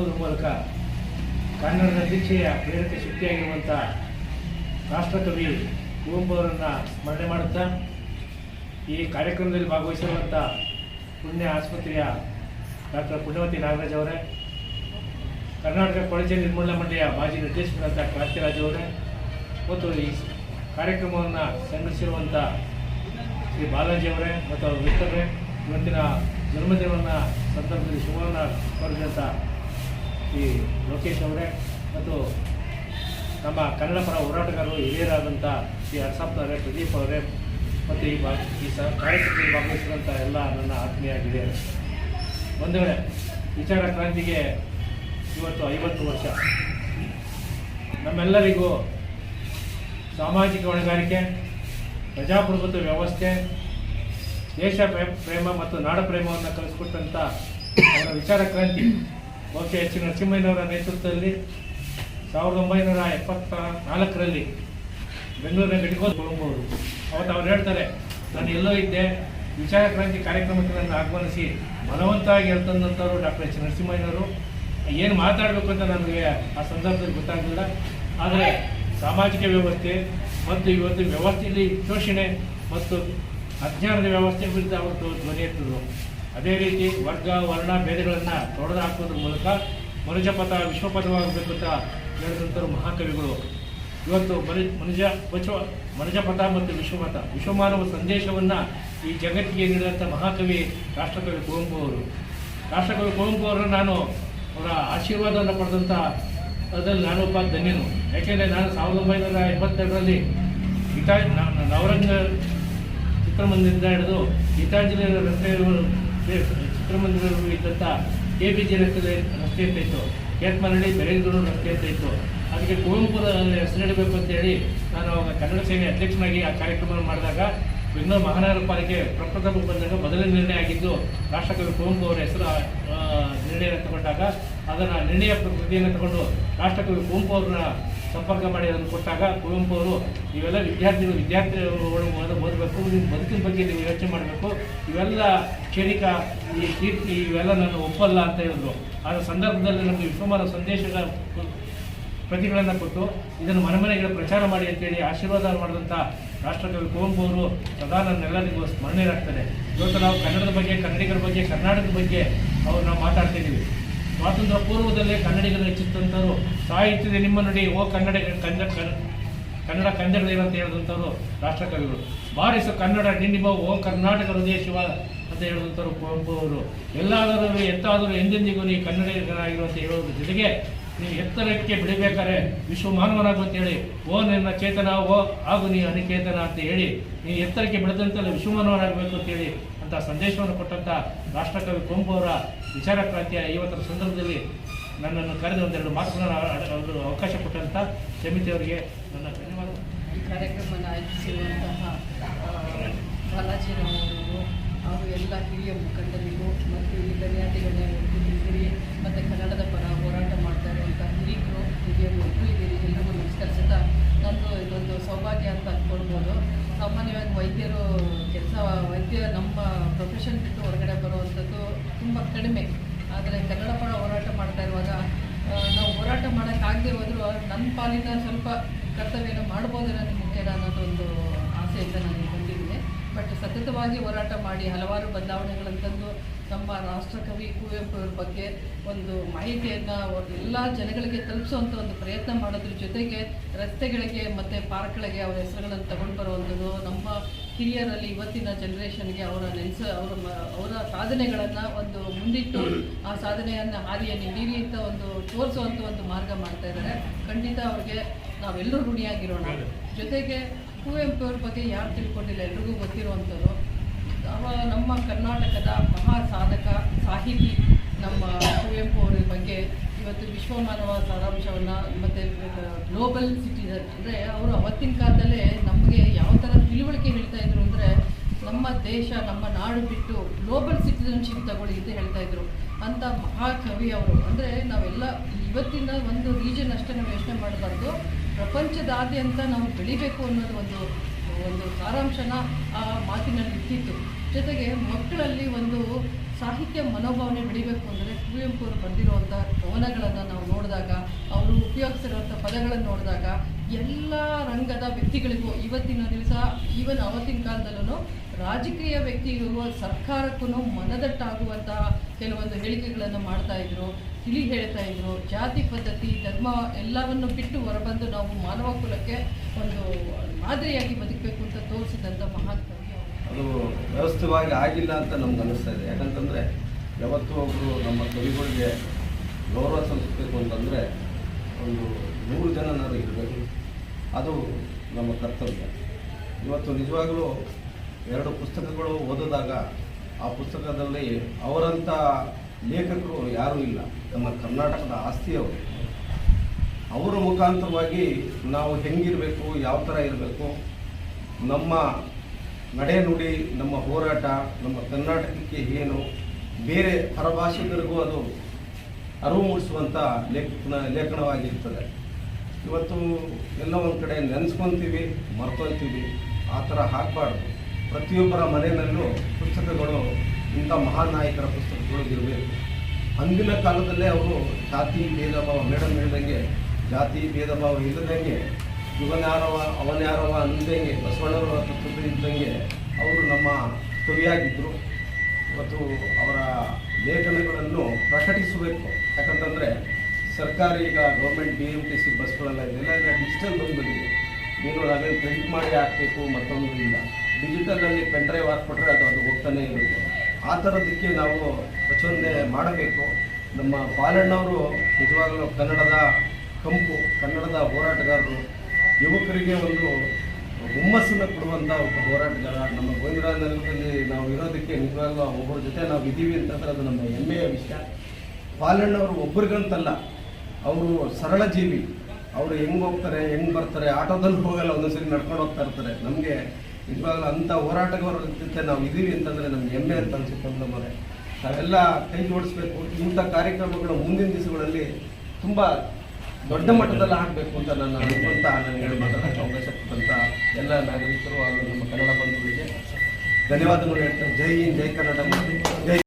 ಸ್ಮರಿಸೋದ್ರ ಮೂಲಕ ಕನ್ನಡದ ದೀಕ್ಷೆಯ ಪ್ರೇರಕ ಶಕ್ತಿಯಾಗಿರುವಂಥ ರಾಷ್ಟ್ರಕವಿ ಕುವೆಂಪು ಅವರನ್ನು ಸ್ಮರಣೆ ಮಾಡುತ್ತಾ, ಈ ಕಾರ್ಯಕ್ರಮದಲ್ಲಿ ಭಾಗವಹಿಸಿರುವಂಥ ಪುಣ್ಯ ಆಸ್ಪತ್ರೆಯ ಡಾಕ್ಟರ್ ಪುಣ್ಯವತಿ ನಾಗರಾಜ್ ಅವರೇ, ಕರ್ನಾಟಕ ಕೊಳಚೆ ನಿರ್ಮೂಲನಾ ಮಂಡಳಿಯ ಮಾಜಿ ನಿರ್ದೇಶಕರಾದ ಕ್ರಾಂತಿರಾಜ್ ಅವರೇ, ಮತ್ತು ಈ ಕಾರ್ಯಕ್ರಮವನ್ನು ಸಂಘಟಿಸಿರುವಂಥ ಶ್ರೀ ಬಾಲಾಜಿ ಅವರೇ ಮತ್ತು ಅವರ ಮಿತ್ರರೇ, ಇವತ್ತಿನ ಜನ್ಮದಿನವನ್ನು ಸಂದರ್ಭದಲ್ಲಿ ಶುಭವನ್ನು ಕೋರಿದಂಥ ಶ್ರೀ ಲೋಕೇಶ್ ಅವರೇ ಮತ್ತು ನಮ್ಮ ಕನ್ನಡ ಪರ ಹೋರಾಟಗಾರರು ಹಿರಿಯರಾದಂಥ ಶ್ರೀ ಅರ್ಸಪ್ಪ ಅವರೇ, ಪ್ರದೀಪ್ ಅವರೇ ಮತ್ತು ಈ ಬಾ ಈ ಸ ಭಾಗವಹಿಸಿದಂಥ ಎಲ್ಲ ನನ್ನ ಆತ್ಮೀಯ ಒಂದು ವೇಳೆ ವಿಚಾರ ಕ್ರಾಂತಿಗೆ ಇವತ್ತು ಐವತ್ತು ವರ್ಷ. ನಮ್ಮೆಲ್ಲರಿಗೂ ಸಾಮಾಜಿಕ ಹೊಣೆಗಾರಿಕೆ, ಪ್ರಜಾಪ್ರಭುತ್ವ ವ್ಯವಸ್ಥೆ, ದೇಶ ಪ್ರೇಮ ಪ್ರೇಮ ಮತ್ತು ನಾಡ ಪ್ರೇಮವನ್ನು ಕಲಿಸ್ಕೊಟ್ಟಂಥ ಅವರ ವಿಚಾರ ಕ್ರಾಂತಿ. ಬಹುಶಃ ಎಚ್ ನರಸಿಂಹಯ್ಯನವರ ನೇತೃತ್ವದಲ್ಲಿ ಸಾವಿರದ ಒಂಬೈನೂರ ಎಪ್ಪತ್ತ ನಾಲ್ಕರಲ್ಲಿ ಬೆಂಗಳೂರಿನ ಗಡಿಗೋದು ಕೊಳಂಬವರು ಅವರು ಅವತ್ತು ಅವ್ರು ಹೇಳ್ತಾರೆ, ನಾನು ಎಲ್ಲೋ ಇದ್ದೆ, ವಿಚಾರ ಕ್ರಾಂತಿ ಕಾರ್ಯಕ್ರಮಕ್ಕೆ ನನ್ನ ಆಗಮನಿಸಿ ಬಲವಂತವಾಗಿ ಹೇಳ್ತಂದಂಥವ್ರು ಡಾಕ್ಟರ್ ಎಚ್. ನರಸಿಂಹಯ್ಯನವರು. ಏನು ಮಾತಾಡಬೇಕು ಅಂತ ನನಗೆ ಆ ಸಂದರ್ಭದಲ್ಲಿ ಗೊತ್ತಾಗಲಿಲ್ಲ. ಆದರೆ ಸಾಮಾಜಿಕ ವ್ಯವಸ್ಥೆ ಮತ್ತು ಇವತ್ತು ವ್ಯವಸ್ಥೆಯಲ್ಲಿ ಶೋಷಣೆ ಮತ್ತು ಅಜ್ಞಾನದ ವ್ಯವಸ್ಥೆ ವಿರುದ್ಧ ಅವತ್ತು ಧ್ವನಿ ಎತ್ತಿದ್ರು ಅದೇ ರೀತಿ ವರ್ಗ, ವರ್ಣ ಭೇದಗಳನ್ನು ತೊಡೆದು ಹಾಕೋದ್ರ ಮೂಲಕ ಮನುಜಪಥ ವಿಶ್ವಪಥವಾಗಬೇಕು ಅಂತ ಹೇಳಿದಂಥವ್ರು ಮಹಾಕವಿಗಳು. ಇವತ್ತು ಮನು, ಮನುಜ, ಪಚ ಮನುಜಪಥ ಮತ್ತು ವಿಶ್ವಪಥ ವಿಶ್ವಮಾನವ ಸಂದೇಶವನ್ನು ಈ ಜಗತ್ತಿಗೆ ನೀಡಿದಂಥ ಮಹಾಕವಿ ರಾಷ್ಟ್ರಕವಿ ಕುವೆಂಪು ಅವರು. ರಾಷ್ಟ್ರಕವಿ ಕುವೆಂಪು ಅವರನ್ನು ನಾನು ಅವರ ಆಶೀರ್ವಾದವನ್ನು ಪಡೆದಂಥ ಅದರಲ್ಲಿ ನಾನೊಬ್ಬ ಧನ್ಯನು ಯಾಕೆಂದರೆ ನಾನು ಸಾವಿರದ ಒಂಬೈನೂರ ಎಪ್ಪತ್ತೆರಡರಲ್ಲಿ ಗೀತಾ ನವರಂಗ ಚಿತ್ರಮಂದಿರದಿಂದ ಹಿಡಿದು ಗೀತಾಂಜಲಿ ರಸ್ತೆ ಚಿತ್ರಮಂದಿರವರೆಗೂ ಇದ್ದಂಥ ಕೆ ಬಿ ಜಿ ರಸ್ತೆ ರಸ್ತೆ ಇತ್ತು. ಕೇತ್ಮರಳ್ಳಿ ಬೆರಗೂರು ರಸ್ತೆ ಅಂತ ಇತ್ತು. ಅದಕ್ಕೆ ಕುವೆಂಪುರ ಹೆಸರಿಡಬೇಕು ಅಂತೇಳಿ ನಾನು ಅವಾಗ ಕನ್ನಡ ಸೇನೆ ಅಧ್ಯಕ್ಷನಾಗಿ ಆ ಕಾರ್ಯಕ್ರಮವನ್ನು ಮಾಡಿದಾಗ ಬೆಂಗಳೂರು ಮಹಾನಗರ ಪಾಲಿಕೆ ಪ್ರಪ್ರಥಮ ಬಂದಾಗ ಮೊದಲನೇ ನಿರ್ಣಯ ಆಗಿದ್ದು, ರಾಷ್ಟ್ರಕವಿ ಕುವೆಂಪು ಅವರ ಹೆಸರು ನಿರ್ಣಯ ತಗೊಂಡಾಗ ಅದನ್ನು ನಿರ್ಣಯ ಪ್ರತಿಯನ್ನು ತಗೊಂಡು ರಾಷ್ಟ್ರಕವಿ ಕುವೆಂಪು ಅವ್ರನ್ನ ಸಂಪರ್ಕ ಮಾಡಿ ಅದನ್ನು ಕೊಟ್ಟಾಗ ಕುವೆಂಪು ಅವರು ಇವೆಲ್ಲ ವಿದ್ಯಾರ್ಥಿಗಳು ವಿದ್ಯಾರ್ಥಿಗಳು ಓದಬೇಕು ನಿಮ್ಮ ಬದುಕಿನ ಬಗ್ಗೆ ನೀವು ಯೋಚನೆ ಮಾಡಬೇಕು. ಇವೆಲ್ಲ ಕ್ಷಣಿಕ ಈ ಕೀರ್ತಿ, ಇವೆಲ್ಲ ನಾನು ಒಪ್ಪಲ್ಲ ಅಂತ ಹೇಳಿದ್ರು. ಆ ಸಂದರ್ಭದಲ್ಲಿ ನಮಗೆ ವಿಶ್ವಮಾನ ಸಂದೇಶದ ಪ್ರತಿಗಳನ್ನು ಕೊಟ್ಟು ಇದನ್ನು ಮನೆ ಮನೆಗಳ ಪ್ರಚಾರ ಮಾಡಿ ಅಂತೇಳಿ ಆಶೀರ್ವಾದ ಮಾಡಿದಂಥ ರಾಷ್ಟ್ರಕವಿ ಕುವೆಂಪು ಅವರು ಸದಾ ನನ್ನೆಲ್ಲರಿಗೂ ಸ್ಮರಣೀಯರಾಗ್ತಾರೆ. ಇವತ್ತು ನಾವು ಕನ್ನಡದ ಬಗ್ಗೆ, ಕನ್ನಡಿಗರ ಬಗ್ಗೆ, ಕರ್ನಾಟಕದ ಬಗ್ಗೆ ಅವ್ರು ನಾವು ಮಾತಾಡ್ತಿದ್ದೀವಿ. ಸ್ವಾತಂತ್ರ್ಯ ಪೂರ್ವದಲ್ಲೇ ಕನ್ನಡಿಗರು ಹೆಚ್ಚಿತ್ತಂಥವ್ರು ಸಾಹಿತ್ಯದ ನಿಮ್ಮ ನಡಿ, ಓ ಕನ್ನಡ ಕನ್ನಡ ಕನ್ನಡ ಕಂದಗಳಿರು ಅಂತ ಹೇಳಿದಂಥವ್ರು ರಾಷ್ಟ್ರಕವಿಗಳು. ಬಾರಿಸು ಕನ್ನಡ ನಿನ್ನಿಮ ಓ ಕರ್ನಾಟಕ ಹೃದಯ ಶಿವ ಅಂತ ಹೇಳಿದಂಥವ್ರು ಕುವೆಂಪು ಎಲ್ಲಾದರೂ, ಎಂತಾದರೂ ಎಂದೆಂದಿಗೂ ನೀ ಕನ್ನಡಿಗರಾಗಿರುವಂತ ಹೇಳೋದ್ರ ಜೊತೆಗೆ ಎತ್ತರಕ್ಕೆ ಬಿಡಬೇಕಾರೆ ವಿಶ್ವ ಮಾನವನಾಗು ಅಂತೇಳಿ ಓ ನನ್ನ ಚೇತನ, ಓ ಆಗು ನೀ ಅನಿಕೇತನ ಅಂತ ಹೇಳಿ, ನೀ ಎತ್ತರಕ್ಕೆ ಬಿಡದಂತೆಲ್ಲ ವಿಶ್ವ ಮಾನವನಾಗಬೇಕು ಅಂತೇಳಿ ಅಂತ ಸಂದೇಶವನ್ನು ಕೊಟ್ಟಂಥ ರಾಷ್ಟ್ರಕವಿ ಕುಂಭ ಅವರ ವಿಚಾರ ಕ್ರಾಂತಿಯ ಇವತ್ತರ ಸಂದರ್ಭದಲ್ಲಿ ನನ್ನನ್ನು ಕರೆದು ಒಂದೆರಡು ಮಾತುಗಳನ್ನು ಅವರು ಅವಕಾಶ ಕೊಟ್ಟಂಥ ಸಮಿತಿಯವರಿಗೆ ನನ್ನ ಧನ್ಯವಾದ ಈ ಕಾರ್ಯಕ್ರಮವನ್ನು ಆಯೋಜಿಸಿರುವಂತಹ ಆ, ಬಾಲಾಜಿರವರು ಹಾಗೂ ಎಲ್ಲ ಹಿರಿಯ ಮುಖಂಡರಿಗೂ ಮತ್ತು ಈ ಗಣ್ಯ ಇದ್ದೀರಿ ಮತ್ತು ಕನ್ನಡದ ಪರ ಹೋರಾಟ ಮಾಡ್ತಾ ಇರುವಂಥ ಹಿರಿಯರು ಹಿರಿಯರು ಎಲ್ಲರೂ ನಮಸ್ಕರಿಸುತ್ತಾ ನಂದು ಇದೊಂದು ಸೌಭಾಗ್ಯ ಅಂತ ಅಂದ್ಕೊಳ್ಬೋದು ಸಾಮಾನ್ಯವಾಗಿ ವೈದ್ಯರು ಕೆಲಸ, ವೈದ್ಯ ನಮ್ಮ ಪ್ರೊಫೆಷನ್ ಬಿಟ್ಟು ಹೊರಗಡೆ ಬರುವಂಥದ್ದು ತುಂಬ ಕಡಿಮೆ. ಆದರೆ ಕನ್ನಡ ಪರ ಹೋರಾಟ ಮಾಡ್ತಾ ಇರುವಾಗ ನಾವು ಹೋರಾಟ ಮಾಡೋಕ್ಕಾಗದೆ ಹೋದರೂ ನನ್ನ ಪಾಲಿನ ಸ್ವಲ್ಪ ಕರ್ತವ್ಯನ ಮಾಡ್ಬೋದು ನನಗೆ ಮುಖ್ಯನ ಅನ್ನೋದೊಂದು ಸತತವಾಗಿ ಹೋರಾಟ ಮಾಡಿ ಹಲವಾರು ಬದಲಾವಣೆಗಳನ್ನು ತಂದು ನಮ್ಮ ರಾಷ್ಟ್ರಕವಿ ಕುವೆಂಪು ಅವರ ಬಗ್ಗೆ ಒಂದು ಮಾಹಿತಿಯನ್ನು ಎಲ್ಲ ಜನಗಳಿಗೆ ತಲುಪಿಸುವಂಥ ಒಂದು ಪ್ರಯತ್ನ ಮಾಡೋದ್ರ ಜೊತೆಗೆ ರಸ್ತೆಗಳಿಗೆ ಮತ್ತು ಪಾರ್ಕ್ಗಳಿಗೆ ಅವರ ಹೆಸರುಗಳನ್ನು ತಗೊಂಡು ಬರುವಂಥದ್ದು ನಮ್ಮ ಹಿರಿಯರಲ್ಲಿ ಇವತ್ತಿನ ಜನ್ರೇಷನ್ಗೆ ಅವರ ನೆನೆಸ ಅವರ ಅವರ ಸಾಧನೆಗಳನ್ನು ಒಂದು ಮುಂದಿಟ್ಟು ಆ ಸಾಧನೆಯನ್ನು ಹಾದಿಯನ್ನು ಹಿಡೀರಿ ಅಂತ ಒಂದು ತೋರಿಸುವಂಥ ಒಂದು ಮಾರ್ಗ ಮಾಡ್ತಾ ಇದ್ದಾರೆ. ಖಂಡಿತ ಅವ್ರಿಗೆ ನಾವೆಲ್ಲರೂ ಋಣಿಯಾಗಿರೋಣ. ಜೊತೆಗೆ ಕುವೆಂಪು ಅವ್ರ ಬಗ್ಗೆ ಯಾರು ತಿಳ್ಕೊಂಡಿಲ್ಲ ಎಲ್ರಿಗೂ ಗೊತ್ತಿರುವಂಥದ್ದು. ನಮ್ಮ ಕರ್ನಾಟಕದ ಮಹಾ ಸಾಧಕ ಸಾಹಿತಿ, ನಮ್ಮ ಕುವೆಂಪು ಅವರ ಬಗ್ಗೆ ಇವತ್ತು ವಿಶ್ವಮಾನವ ಸಾರಾಂಶವನ್ನು ಮತ್ತು ಗ್ಲೋಬಲ್ ಸಿಟಿಸನ್ ಅಂದರೆ ಅವರು ಅವತ್ತಿನ ಕಾಲದಲ್ಲೇ ನಮಗೆ ಯಾವ ಥರ ತಿಳುವಳಿಕೆ ಹೇಳ್ತಾ ಇದ್ರು ಅಂದರೆ ನಮ್ಮ ದೇಶ, ನಮ್ಮ ನಾಡು ಬಿಟ್ಟು ಗ್ಲೋಬಲ್ ಸಿಟಿಸನ್ಶಿಪ್ ತಗೊಳ್ಳಿ ಅಂತ ಹೇಳ್ತಾ ಇದ್ರು. ಅಂತ ಮಹಾಕವಿ ಅವರು. ಅಂದರೆ ನಾವೆಲ್ಲ ಇವತ್ತಿನ ಒಂದು ರೀಜನ್ ಅಷ್ಟೇ ನಾವು ಯೋಚನೆ ಮಾಡಬಾರ್ದು. ಪ್ರಪಂಚದಾದ್ಯಂತ ನಾವು ಬೆಳಿಬೇಕು ಅನ್ನೋದು ಒಂದು ಒಂದು ಸಾರಾಂಶನ ಆ ಮಾತಿನಲ್ಲಿ ಇಟ್ಟಿತ್ತು. ಜೊತೆಗೆ ಮಕ್ಕಳಲ್ಲಿ ಒಂದು ಸಾಹಿತ್ಯ ಮನೋಭಾವನೆ ಬೆಳಿಬೇಕು ಅಂದರೆ ಕುವೆಂಪು ಅವರು ಬರೆದಿರುವಂಥ ಕವನಗಳನ್ನು ನಾವು ನೋಡಿದಾಗ, ಅವರು ಉಪಯೋಗಿಸಿರುವಂಥ ಪದಗಳನ್ನು ನೋಡಿದಾಗ ಎಲ್ಲ ರಂಗದ ವ್ಯಕ್ತಿಗಳಿಗೂ ಇವತ್ತಿನ ದಿವಸ ಈವನ್ ಅವತ್ತಿನ ಕಾಲದಲ್ಲೂ ರಾಜಕೀಯ ವ್ಯಕ್ತಿಗಳಿಗೂ ಸರ್ಕಾರಕ್ಕೂ ಮನದಟ್ಟಾಗುವಂತಹ ಕೆಲವೊಂದು ಹೇಳಿಕೆಗಳನ್ನು ಮಾಡ್ತಾ ಇದ್ರು, ತಿಳಿ ಹೇಳ್ತಾ ಇದ್ರು, ಜಾತಿ ಪದ್ಧತಿ, ಧರ್ಮ ಎಲ್ಲವನ್ನು ಬಿಟ್ಟು ಹೊರಬಂದು ನಾವು ಮಾನವ ಕುಲಕ್ಕೆ ಒಂದು ಮಾದರಿಯಾಗಿ ಬದುಕಬೇಕು ಅಂತ ತೋರಿಸಿದಂಥ ಅವರು ಅದು ವ್ಯವಸ್ಥಿತವಾಗಿ ಆಗಿಲ್ಲ ಅಂತ ನಮ್ಗೆ ಅನ್ನಿಸ್ತಾ ಇದೆ. ಯಾಕಂತಂದರೆ ಯಾವತ್ತೂ ಒಬ್ಬರು ನಮ್ಮ ಕವಿಗಳಿಗೆ ಗೌರವ ಸಲ್ಲಿಸಬೇಕು ಅಂತಂದರೆ ಒಂದು ನೂರು ಜನನಾದ್ರು ಇರಬೇಕು. ಅದು ನಮ್ಮ ಕರ್ತವ್ಯ. ಇವತ್ತು ನಿಜವಾಗಲೂ ಎರಡು ಪುಸ್ತಕಗಳು ಓದಿದಾಗ ಆ ಪುಸ್ತಕದಲ್ಲಿ ಅವರಂಥ ಲೇಖಕರು ಯಾರೂ ಇಲ್ಲ. ನಮ್ಮ ಕರ್ನಾಟಕದ ಆಸ್ತಿಯವರು ಅವರ ಮುಖಾಂತರವಾಗಿ ನಾವು ಹೆಂಗಿರಬೇಕು, ಯಾವ ಥರ ಇರಬೇಕು, ನಮ್ಮ ನಡೆ ನುಡಿ ನಮ್ಮ ಹೋರಾಟ, ನಮ್ಮ ಕರ್ನಾಟಕಕ್ಕೆ ಏನು, ಬೇರೆ ಪರಭಾಷಿಕರಿಗೂ ಅದು ಅರಿವು ಮೂಡಿಸುವಂಥ ಲೇಖನ, ಲೇಖನವಾಗಿರ್ತದೆ. ಇವತ್ತು ಎಲ್ಲ ಒಂದು ಕಡೆ ನೆನೆಸ್ಕೊತೀವಿ, ಮರ್ಕೊತೀವಿ, ಆ ಥರ ಹಾಕಬಾರ್ದು ಪ್ರತಿಯೊಬ್ಬರ ಮನೆಯಲ್ಲೂ ಪುಸ್ತಕಗಳು, ಇಂಥ ಮಹಾನ್ ನಾಯಕರ ಪುಸ್ತಕಗಳು ಇರಬೇಕು. ಅಂದಿನ ಕಾಲದಲ್ಲೇ ಅವರು ಜಾತಿ, ಭೇದ ಭಾವ ಮೇಡಮ್ ಹೇಳ್ದಂಗೆ ಜಾತಿ, ಭೇದ ಭಾವ ಇಲ್ಲದಂಗೆ ಇವನ್ಯಾರವ ಅವನ್ಯಾರವ ಅಂದಂಗೆ ಬಸವಣ್ಣವರ ತತ್ವದಲ್ಲಿ ಇದ್ದಂಗೆ ಅವರು ನಮ್ಮ ಕವಿಯಾಗಿದ್ದರು ಇವತ್ತು ಅವರ ಲೇಖನಗಳನ್ನು ಪ್ರಕಟಿಸಬೇಕು. ಯಾಕಂತಂದರೆ ಸರ್ಕಾರ ಈಗ government B M T C ಬಸ್ಗಳೆಲ್ಲ ಇದೆಲ್ಲ ಈಗ ಡಿಜಿಟಲ್ ಬಂದ್ಬಿಟ್ಟಿದೆ. ನೀನು ಅದನ್ನು ಪ್ರಿಂಟ್ ಮಾಡಿ ಹಾಕಬೇಕು, ಮತ್ತೊಂದು ಇಲ್ಲ. ಡಿಜಿಟಲಲ್ಲಿ ಪೆನ್ ಡ್ರೈವ್ ಹಾಕ್ಬಿಟ್ರೆ ಅದು ಅದು ಹೋಗ್ತಾನೆ ಇರುತ್ತೆ. ಆ ಥರದಕ್ಕೆ ನಾವು ಪ್ರಚೋದನೆ ಮಾಡಬೇಕು. ನಮ್ಮ ಪಾಲಣ್ಣವರು ನಿಜವಾಗಲೂ ಕನ್ನಡದ ಕಂಪು, ಕನ್ನಡದ ಹೋರಾಟಗಾರರು. ಯುವಕರಿಗೆ ಒಂದು ಹುಮ್ಮಸ್ಸನ್ನು ಕೊಡುವಂಥ ಒಬ್ಬ ಹೋರಾಟಗಾರ. ನಮ್ಮ ಗೋವಿಂದರಾಜ ನಾವು ಇರೋದಕ್ಕೆ ನಿಜವಾಗ್ಲೂ ಒಬ್ಬರ ಜೊತೆ ನಾವು ಇದ್ದೀವಿ ಅಂತಂದ್ರೆ ಅದು ನಮ್ಮ ಹೆಮ್ಮೆಯ ವಿಷಯ. ಪಾಲಣ್ಣವರು ಒಬ್ಬರಿಗಂತಲ್ಲ, ಅವರು ಸರಳ ಜೀವಿ. ಅವರು ಹೆಂಗೆ ಹೋಗ್ತಾರೆ, ಹೆಂಗೆ ಬರ್ತಾರೆ ಆಟೋದಲ್ಲಿ ಹೋಗಲ್ಲ, ಒಂದೊಂದ್ಸರಿ ನಡ್ಕೊಂಡು ಹೋಗ್ತಾ ಇರ್ತಾರೆ. ನಮಗೆ ನಿಜವಾಗ್ಲೂ ಅಂಥ ಹೋರಾಟಗಾರರ ಜೊತೆ ನಾವು ಇದ್ದೀವಿ ಅಂತಂದರೆ ನಮ್ಗೆ ಹೆಮ್ಮೆ ಅಂತ ಅನಿಸುತ್ತೆ ನಮ್ಮನೆ ನಾವೆಲ್ಲ ಕೈ ಜೋಡಿಸ್ಬೇಕು. ಇಂಥ ಕಾರ್ಯಕ್ರಮಗಳು ಮುಂದಿನ ದಿವಸಗಳಲ್ಲಿ ತುಂಬ ದೊಡ್ಡ ಮಟ್ಟದಲ್ಲಿ ಆಗಬೇಕು ಅಂತ ನನ್ನ ಅನ್ಕೊಂತ ನನಗೆ ಮಾತಾಡೋಕ್ಕೆ ಅವಕಾಶ ಕೊಟ್ಟಂಥ ಎಲ್ಲ ನಾಗರಿಕರು ಹಾಗೂ ನಮ್ಮ ಕನ್ನಡ ಬಂಧುಗಳಿಗೆ ಧನ್ಯವಾದಗಳು ಹೇಳ್ತಾರೆ ಜೈ ಹಿಂದ್, ಜೈ ಕನ್ನಡ ಜೈ